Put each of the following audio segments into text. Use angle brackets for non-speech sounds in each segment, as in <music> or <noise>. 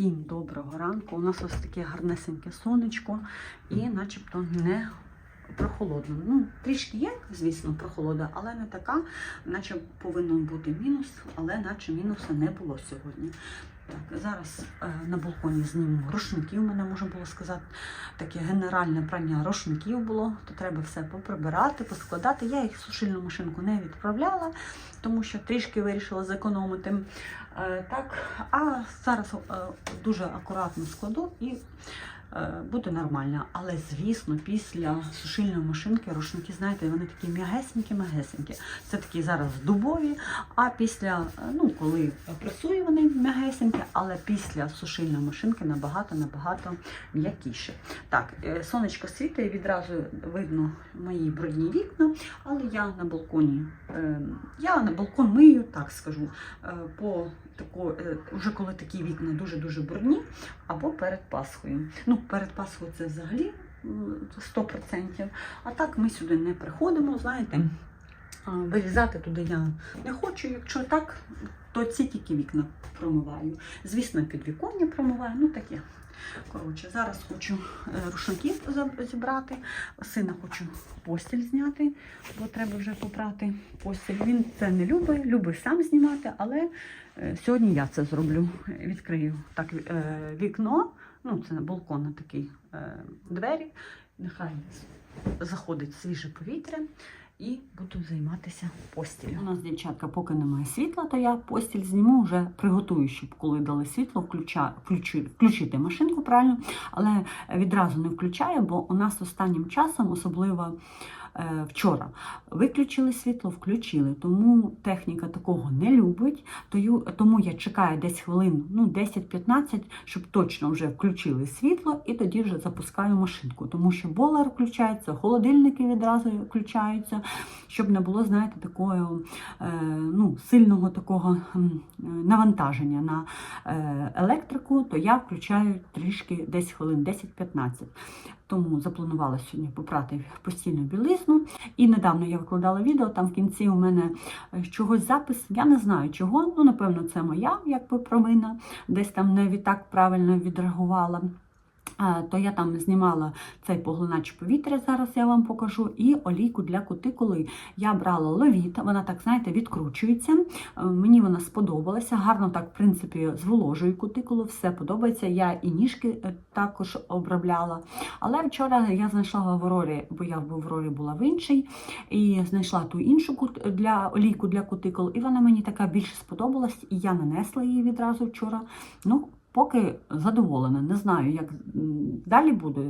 Всім доброго ранку. У нас ось таке гарнесеньке сонечко і начебто не прохолодно. Ну, трішки є, звісно, прохолода, але не така, наче повинен бути мінус, але наче мінуса не було сьогодні. Так, зараз е, на балконі зніму рушників, мене можна було сказати, таке генеральне прання рушників було, то треба все поприбирати, поскладати. Я їх в сушильну машинку не відправляла, тому що трішки вирішила зекономити. Е, так, а зараз е, дуже акуратно складу і буде нормально. Але, звісно, після сушильної машинки рушники, знаєте, вони такі м'ягесенькі-м'ягесенькі. Це такі зараз дубові, а після, е, ну, коли працює вони м'ягесенькі, але після сушильної машинки набагато-набагато м'якіші. Так, е, сонечко світить, відразу видно мої брудні вікна, але я на балконі, е, я на балкон мию, так скажу, е, по тако, е, вже коли такі вікна дуже-дуже брудні, або перед Пасхою. Ну, перед це взагалі 100%. А так ми сюди не приходимо, знаєте. А, Вилізати туди я не хочу. Якщо так, то ці тільки вікна промиваю. Звісно, підвіконня промиваю, ну таке. Коротше, зараз хочу е, рушники зібрати. Сина хочу постіль зняти, бо треба вже попрати постіль. Він це не любить, любить сам знімати, але е, сьогодні я це зроблю. Відкрию так е, вікно, ну це на балкон на такий е, двері. Нехай заходить свіже повітря і буду займатися постілю. У нас, дівчатка, поки немає світла, то я постіль зніму, вже приготую, щоб коли дали світло, включа, включи, включити машинку правильно, але відразу не включаю, бо у нас останнім часом, особливо вчора, виключили світло, включили. Тому техніка такого не любить. Тому я чекаю десь хвилин, ну 10-15, щоб точно вже включили світло, і тоді вже запускаю машинку. Тому що болер включається, холодильники відразу включаються, щоб не було, знаєте, такого е, ну, сильного такого навантаження на е, електрику, то я включаю трішки десь хвилин 10-15. Тому запланувала сьогодні попрати постільну білизну. І недавно я викладала відео, там в кінці у мене е, чогось запис, я не знаю чого. Ну, напевно, це моя якби провина, десь там не відтак правильно відреагувала. То я там знімала цей поглинач повітря, зараз я вам покажу, і олійку для кутикули. Я брала ловіт, вона так, знаєте, відкручується. Е, Мені вона сподобалася. Гарно так, в принципі, зволожує кутикулу, все подобається. Я і ніжки е, також обробляла. Але вчора я знайшла в Аврорі, бо я в Аврорі була в іншій, і знайшла ту іншу кут- для олійку для кутикул, і вона мені така більше сподобалась, і я нанесла її відразу вчора. Ну, Поки задоволена, не знаю, як далі буде,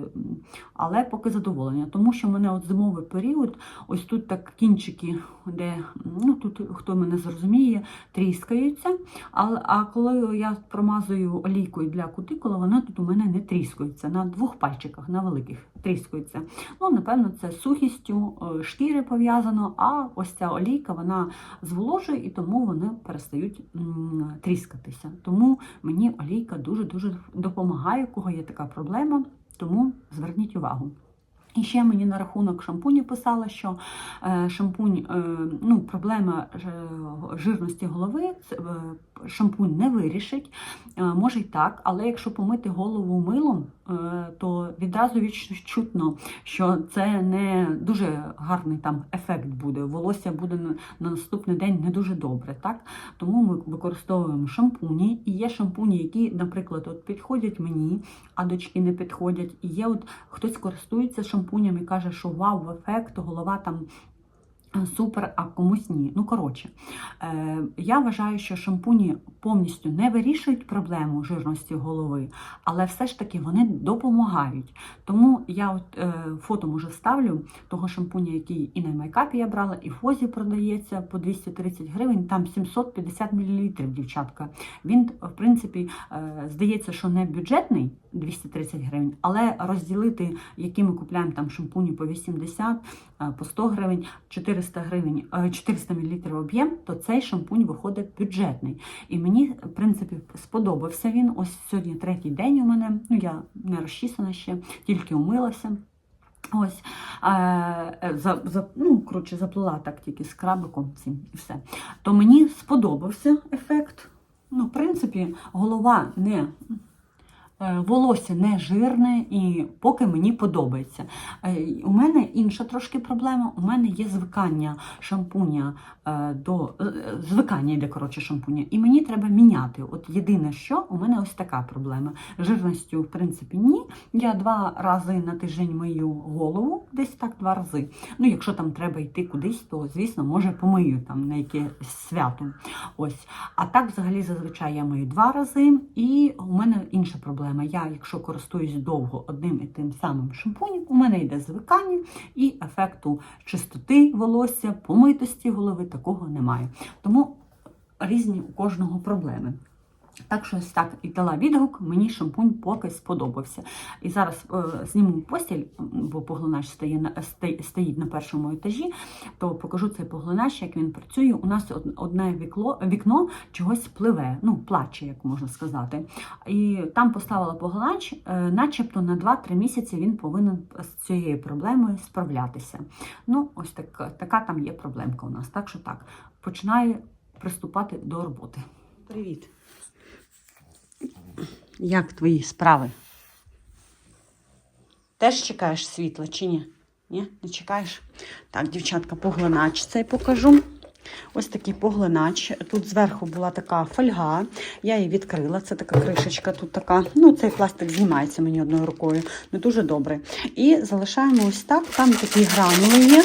але поки задоволена. Тому що в мене от зимовий період, ось тут так кінчики, де ну тут хто мене зрозуміє, тріскаються. А, а коли я промазую олійкою для кутикула, вона тут у мене не тріскається. На двох пальчиках, на великих тріскається. Ну, напевно, це з сухістю е, шкіри пов'язано, а ось ця олійка вона зволожує і тому вони перестають тріскатися. Тому мені олійка дуже-дуже допомагає, у кого є така проблема, тому зверніть увагу. І ще мені на рахунок шампуню писала, що е, шампунь, е, ну, проблема е, жирності голови, шампунь не вирішить, е, може й так, але якщо помити голову милом, е, то відразу відчутно, що це не дуже гарний там ефект буде. Волосся буде на, на наступний день не дуже добре. Так? Тому ми використовуємо шампуні. І є шампуні, які, наприклад, от підходять мені, а дочки не підходять. І є от хтось користується шампунем і каже, що вау, ефект, голова там. Е, Супер, а комусь ні. Ну, коротше, е, я вважаю, що шампуні повністю не вирішують проблему жирності голови, але все ж таки вони допомагають. Тому я от е, фото може вставлю того шампуня, який і на майкапі я брала, і в фозі продається по 230 гривень, там 750 мл, дівчатка. Він, в принципі, е, здається, що не бюджетний 230 гривень, але розділити, які ми купляємо там шампуні по 80, е, по 100 гривень, 400 гривень, е, 400 мл об'єм, то цей шампунь виходить бюджетний. І мені, в принципі, сподобався він. Ось сьогодні третій день у мене. Ну, я не розчісана ще, тільки умилася. Ось, е, е, за, за, ну, коротше, заплела так тільки з крабиком цим і все. То мені сподобався ефект. Ну, в принципі, голова не Е, Волосся не жирне і поки мені подобається. Е, У мене інша трошки проблема. У мене є звикання шампуня е, до е, звикання йде коротше шампуня, і мені треба міняти. От єдине, що у мене ось така проблема. Жирністю, в принципі, ні. Я два рази на тиждень мию голову, десь так два рази. Ну, якщо там треба йти кудись, то звісно, може помию там на якесь свято. Ось. А так, взагалі, зазвичай я мию два рази, і у мене інша проблема. Я, якщо користуюсь довго одним і тим самим шампунем, у мене йде звикання і ефекту чистоти волосся, помитості голови такого немає. Тому різні у кожного проблеми. Так що ось так і дала відгук, мені шампунь поки сподобався. І зараз е, зніму постіль, бо поглинач стає на, стоїть на першому етажі, то покажу цей поглинач, як він працює. У нас одне вікло, вікно чогось пливе, ну, плаче, як можна сказати. І там поставила поглинач, е, начебто на 2-3 місяці він повинен з цією проблемою справлятися. Ну, ось так, така там є проблемка у нас. Так що так, починаю приступати до роботи. Привіт. Як твої справи? Теж чекаєш світла чи ні? Ні, не чекаєш? Так, дівчатка, поглинач цей покажу. Ось такий поглинач. Тут зверху була така фольга. Я її відкрила. Це така кришечка тут така. Ну, цей пластик знімається мені одною рукою. Не дуже добре. І залишаємо ось так. Там такі гранули є.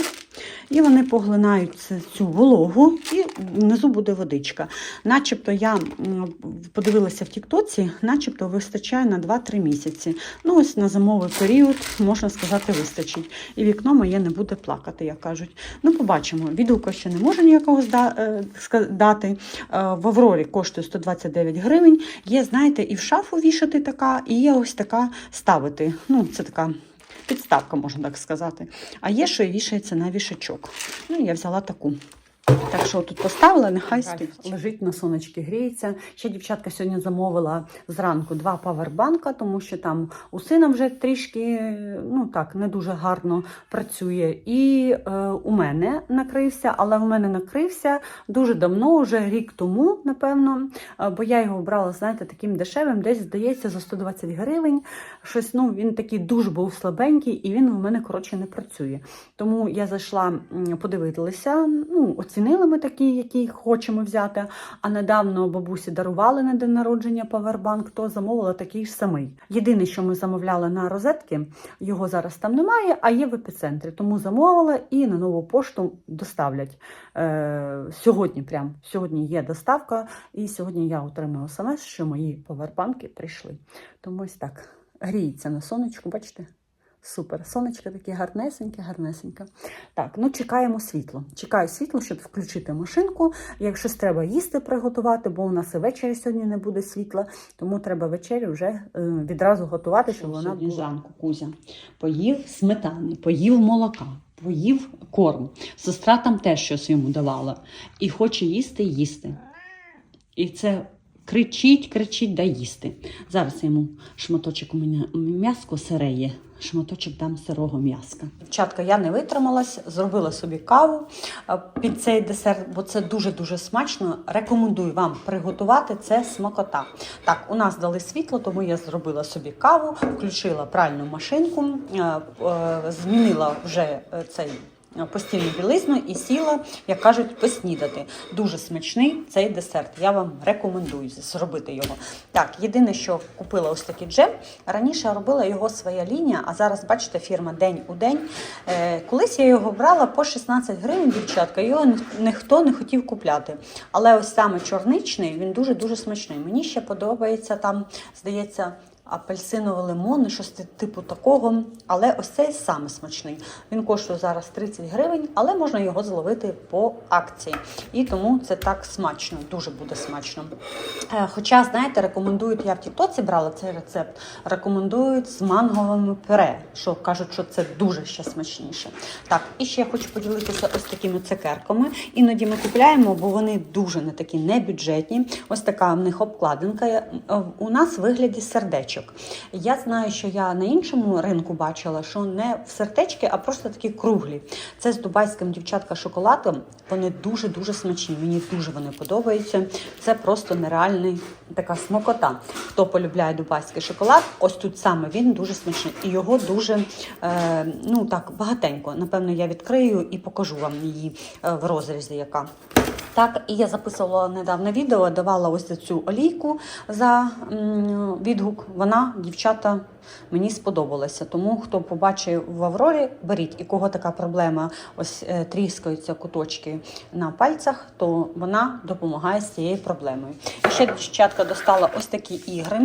І вони поглинають цю вологу, і внизу буде водичка. Начебто я подивилася в Тіктоці, начебто вистачає на 2-3 місяці. Ну, ось на зимовий період, можна сказати, вистачить. І вікно моє не буде плакати, як кажуть. Ну, побачимо. Відгука ще не можу ніякого е, дати. Е, В Аврорі коштує 129 гривень. Є, знаєте, і в шафу вішати така, і є ось така ставити. Ну, це така підставка, можна так сказати. А є, що і вішається на вішачок. Ну, я взяла таку. Що тут поставила, нехай стоїть. Лежить на сонечки, гріється. Ще дівчатка сьогодні замовила зранку два павербанка, тому що там у сина вже трішки ну так не дуже гарно працює. І е, у мене накрився, але в мене накрився дуже давно, вже рік тому, напевно. е, Бо я його брала, знаєте, таким дешевим, десь здається за 120 гривень. Щось ну він такий дуже був слабенький, і він у мене коротше не працює. Тому я зайшла подивитися. Ну, оцінили ми такі, які хочемо взяти. А недавно бабусі дарували на день народження павербанк, то замовила такий ж самий. Єдине, що ми замовляли на розетки, його зараз там немає, а є в епіцентрі. Тому замовила і на нову пошту доставлять. Е, сьогодні прям сьогодні є доставка, і сьогодні я отримала смс, що мої павербанки прийшли. Тому ось так гріється на сонечку, бачите? Супер. Сонечко таке гарнесеньке, гарнесеньке. Так, ну чекаємо світло. Чекаю світло, щоб включити машинку. Якщо треба їсти приготувати, бо у нас і ввечері сьогодні не буде світла, тому треба ввечері вже е, відразу готувати, щоб вона була. зранку Кузя поїв сметани, поїв молока, поїв корм. Сестра там теж щось йому давала. І хоче їсти, їсти. І це кричить, кричить, дай їсти. Зараз йому шматочок у мене м'яско сире. Шматочок дам сирого м'яска. Дівчатка, я не витрималась, зробила собі каву під цей десерт, бо це дуже-дуже смачно. Рекомендую вам приготувати це смакота. Так, у нас дали світло, тому я зробила собі каву, включила пральну машинку, е, змінила вже е, цей постільну білизну і сіла, як кажуть, поснідати. Дуже смачний цей десерт. Я вам рекомендую зробити його. Так, єдине, що купила ось такий джем. Раніше робила його своя лінія, а зараз, бачите, фірма День у день. Е, колись я його брала по 16 гривень, дівчатка, його ніхто не хотів купляти. Але ось саме чорничний, він дуже-дуже смачний. Мені ще подобається там, здається, апельсиново-лимонний, щось ти- типу такого. Але ось цей саме смачний. Він коштує зараз 30 гривень, але можна його зловити по акції. І тому це так смачно, дуже буде смачно. Е, Хоча, знаєте, рекомендують, я в Тіктоці брала цей рецепт, рекомендують з манговими пюре, що кажуть, що це дуже ще смачніше. Так, і ще я хочу поділитися ось такими цукерками. Іноді ми купляємо, бо вони дуже не такі небюджетні. Ось така в них обкладинка. Е, У нас в вигляді сердечка. Сердечок. Я знаю, що я на іншому ринку бачила, що не в сердечки, а просто такі круглі. Це з дубайським дівчатка шоколадом. Вони дуже-дуже смачні. Мені дуже вони подобаються. Це просто нереальний така смакота. Хто полюбляє дубайський шоколад, ось тут саме він дуже смачний. І його дуже е, ну так багатенько. Напевно, я відкрию і покажу вам її е, в розрізі, яка. Так, і я записувала недавно відео, давала ось цю олійку за відгук. Вона, дівчата, мені сподобалася. Тому хто побачив в Аврорі, беріть. І кого така проблема, ось е, тріскаються куточки на пальцях, то вона допомагає з цією проблемою. І ще дівчатка достала ось такі ігри.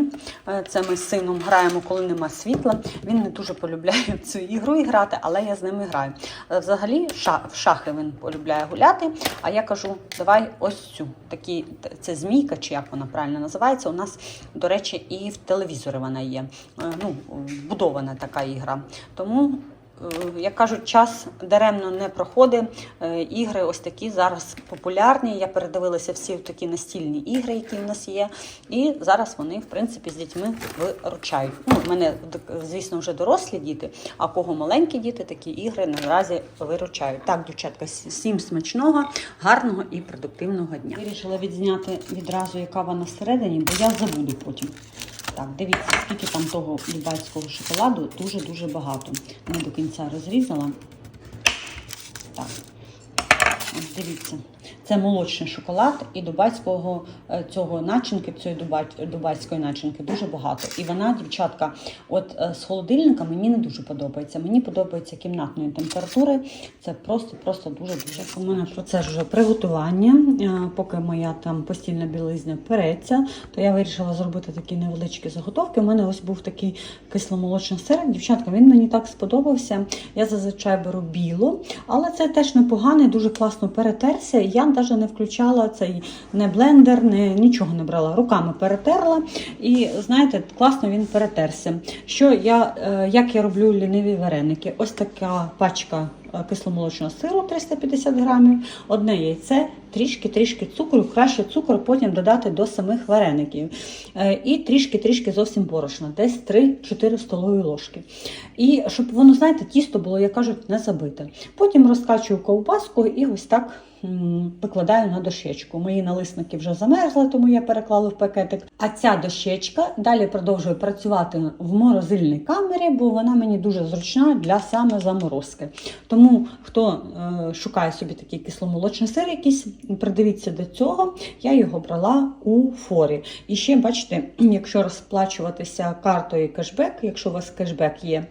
Е, Це ми з сином граємо, коли нема світла. Він не дуже полюбляє <laughs> цю ігру грати, але я з ними граю. Е, Взагалі, в шахи він полюбляє гуляти. А я кажу, давай ось цю. Такі, це змійка, чи як вона правильно називається. У нас, до речі, і в телевізорі вона є. Е, Ну, вбудована така ігра. Тому. е, Як кажуть, час даремно не проходить. Е, Ігри ось такі зараз популярні. Я передивилася всі такі настільні ігри, які в нас є. І зараз вони, в принципі, з дітьми виручають. Ну, в мене, звісно, вже дорослі діти, а кого маленькі діти, такі ігри наразі виручають. Так, дівчатка, всім смачного, гарного і продуктивного дня. Вирішила відзняти відразу, яка вона всередині, бо я забуду потім. Так, дивіться, скільки там того дубайського шоколаду, дуже-дуже багато. Не до кінця розрізала. Так. Ось дивіться. Це молочний шоколад і дубайського е, цього начинки, цієї дубай- дубайської начинки дуже багато. І вона, дівчатка, от е, з холодильника мені не дуже подобається. Мені подобається кімнатної температури. Це просто, просто дуже дуже. У мене процес вже приготування. Е, Поки моя там постільна білизня переться, то я вирішила зробити такі невеличкі заготовки. У мене ось був такий кисломолочний сир. Дівчатка, він мені так сподобався. Я зазвичай беру білу, але це теж непоганий, дуже класно перетерся. Я навіть не включала цей не блендер, не, нічого не брала. Руками перетерла. І знаєте, класно він перетерся. Що я, е, як я роблю ліниві вареники? Ось така пачка кисломолочного сиру 350 грамів, одне яйце, трішки-трішки цукру, краще цукор потім додати до самих вареників. Е, І трішки-трішки зовсім борошна, десь 3-4 столові ложки. І щоб воно, знаєте, тісто було, як кажуть, не забите. Потім розкачую ковбаску і ось так викладаю на дощечку. Мої налисники вже замерзли, тому я переклала в пакетик. А ця дощечка далі продовжує працювати в морозильній камері, бо вона мені дуже зручна для саме заморозки. Тому хто е, шукає собі такий кисломолочний сир якийсь, придивіться до цього. Я його брала у форі. І ще, бачите, <clears throat> якщо розплачуватися картою кешбек, якщо у вас кешбек є,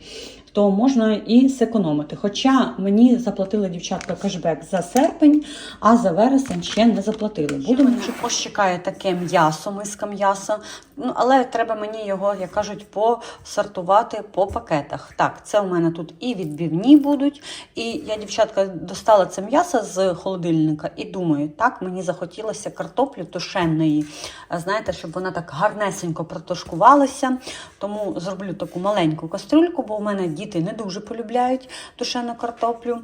то можна і зекономити. Хоча мені заплатили дівчатка кешбек за серпень, а за вересень ще не заплатили. Будемо ось чекає таке м'ясо, миска м'яса. Ну, але треба мені його, як кажуть, посортувати по пакетах. Так, це у мене тут і відбивні будуть. І я, дівчатка, достала це м'ясо з холодильника і думаю, так, мені захотілося картоплі тушеної. Знаєте, щоб вона так гарнесенько протушкувалася. Тому зроблю таку маленьку кастрюльку, бо у мене діти не дуже полюбляють тушену картоплю.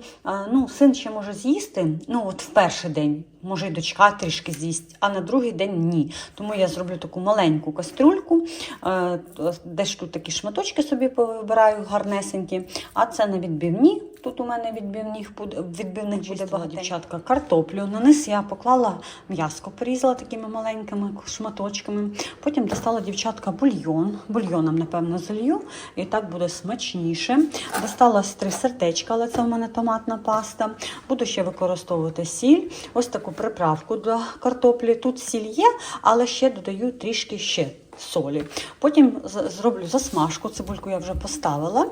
Ну, син ще може з'їсти. Ну, от в перший день. Може, і дочка трішки з'їсть, а на другий день ні. Тому я зроблю таку маленьку кастрюльку. Е, Десь тут такі шматочки собі повибираю гарнесенькі, а це на відбивні. Тут у мене відбивних буде, відбивних буде багато. Дівчатка, картоплю. На низ я поклала м'яско, порізала такими маленькими шматочками. Потім достала дівчатка бульйон. Бульйоном, напевно, залью, і так буде смачніше. Достала з три сердечка, але це у мене томатна паста. Буду ще використовувати сіль. Ось таку приправку до картоплі. Тут сіль є, але ще додаю трішки ще. Солі. Потім зроблю засмажку, цибульку я вже поставила.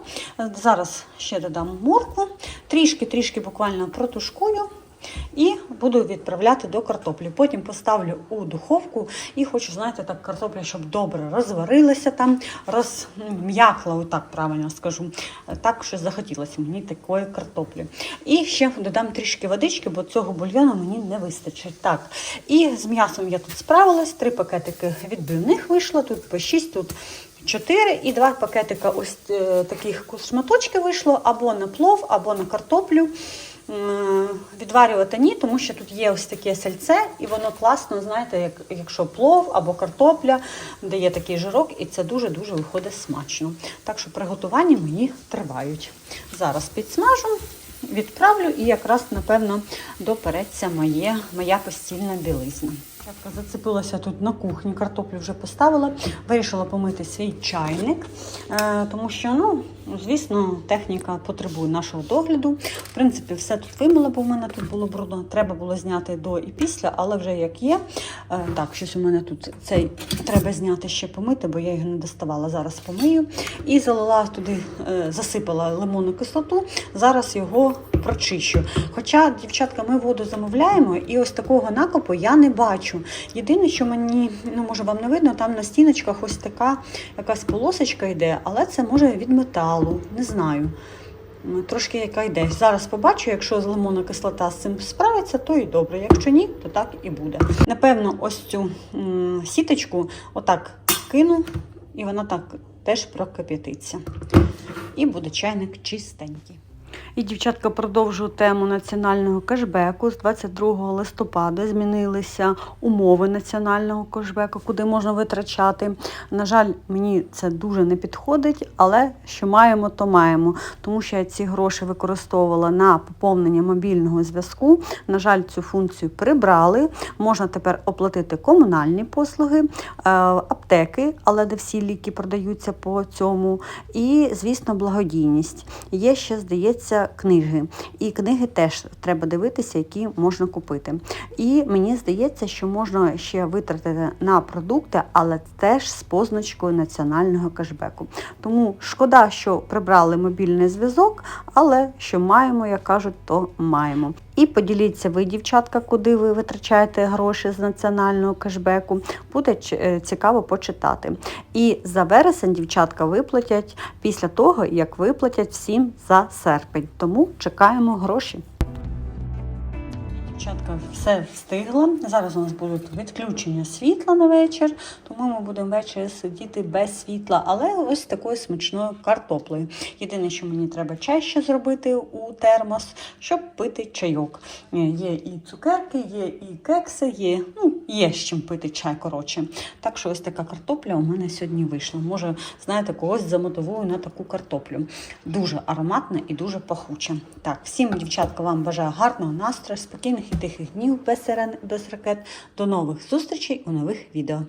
Зараз ще додам моркву, трішки-трішки буквально протушкую і буду відправляти до картоплі. Потім поставлю у духовку і хочу, знаєте, так картопля, щоб добре розварилася там, розм'якла, отак правильно скажу. Так, що захотілося мені такої картоплі. І ще додам трішки водички, бо цього бульйону мені не вистачить. Так, і з м'ясом я тут справилась, три пакетики відбивних вийшло, тут по 6, тут 4 і два пакетика ось е, таких шматочки вийшло або на плов, або на картоплю. Відварювати ні, тому що тут є ось таке сальце, і воно класно, знаєте, як, якщо плов або картопля, де є такий жирок, і це дуже-дуже виходить смачно. Так що приготування мені тривають. Зараз підсмажу, відправлю і якраз, напевно, допереться моє, моя постільна білизна. Дівчатка зацепилася тут на кухні, картоплю вже поставила. Вирішила помити свій чайник, е, тому що, ну, звісно, техніка потребує нашого догляду. В принципі, все тут вимила, бо в мене тут було брудно. Треба було зняти до і після, але вже як є. Е, Так, щось у мене тут цей треба зняти ще помити, бо я його не доставала. Зараз помию. І залила туди, е, засипала лимонну кислоту. Зараз його прочищу. Хоча, дівчатка, ми воду замовляємо, і ось такого накопу я не бачу. Єдине, що мені, ну може вам не видно, там на стіночках ось така якась полосочка йде, але це може від металу, не знаю. Трошки яка йде. Зараз побачу, якщо з лимонна кислота з цим справиться, то і добре. Якщо ні, то так і буде. Напевно, ось цю сіточку отак кину, і вона так теж прокип'ятиться. І буде чайник чистенький. І дівчатка продовжую тему національного кешбеку. З 22 листопада змінилися умови національного кешбеку, куди можна витрачати. На жаль, мені це дуже не підходить, але що маємо, то маємо. Тому що я ці гроші використовувала на поповнення мобільного зв'язку. На жаль, цю функцію прибрали. Можна тепер оплатити комунальні послуги, е, аптеки, але де всі ліки продаються по цьому. І, звісно, благодійність. Є ще, здається, книги. І книги теж треба дивитися, які можна купити. І мені здається, що можна ще витратити на продукти, але теж з позначкою національного кешбеку. Тому шкода, що прибрали мобільний зв'язок, але що маємо, як кажуть, то маємо. І поділіться ви, дівчатка, куди ви витрачаєте гроші з національного кешбеку. Буде е, цікаво почитати. І за вересень дівчатка виплатять після того, як виплатять всім за серпень. Тому чекаємо гроші. Дівчатка, все встигла. Зараз у нас будуть відключення світла на вечір, тому ми будемо ввечері сидіти без світла, але ось такою смачною картоплею. Єдине, що мені треба чай ще зробити у термос, щоб пити чайок. Є і цукерки, є і кекси, є, ну, є з чим пити чай, коротше. Так що ось така картопля у мене сьогодні вийшла. Може, знаєте, когось замотивую на таку картоплю. Дуже ароматна і дуже пахуча. Так, всім, дівчатка, вам бажаю гарного настрою, спокійних тихих днів без сирен, без ракет. До нових зустрічей у нових відео.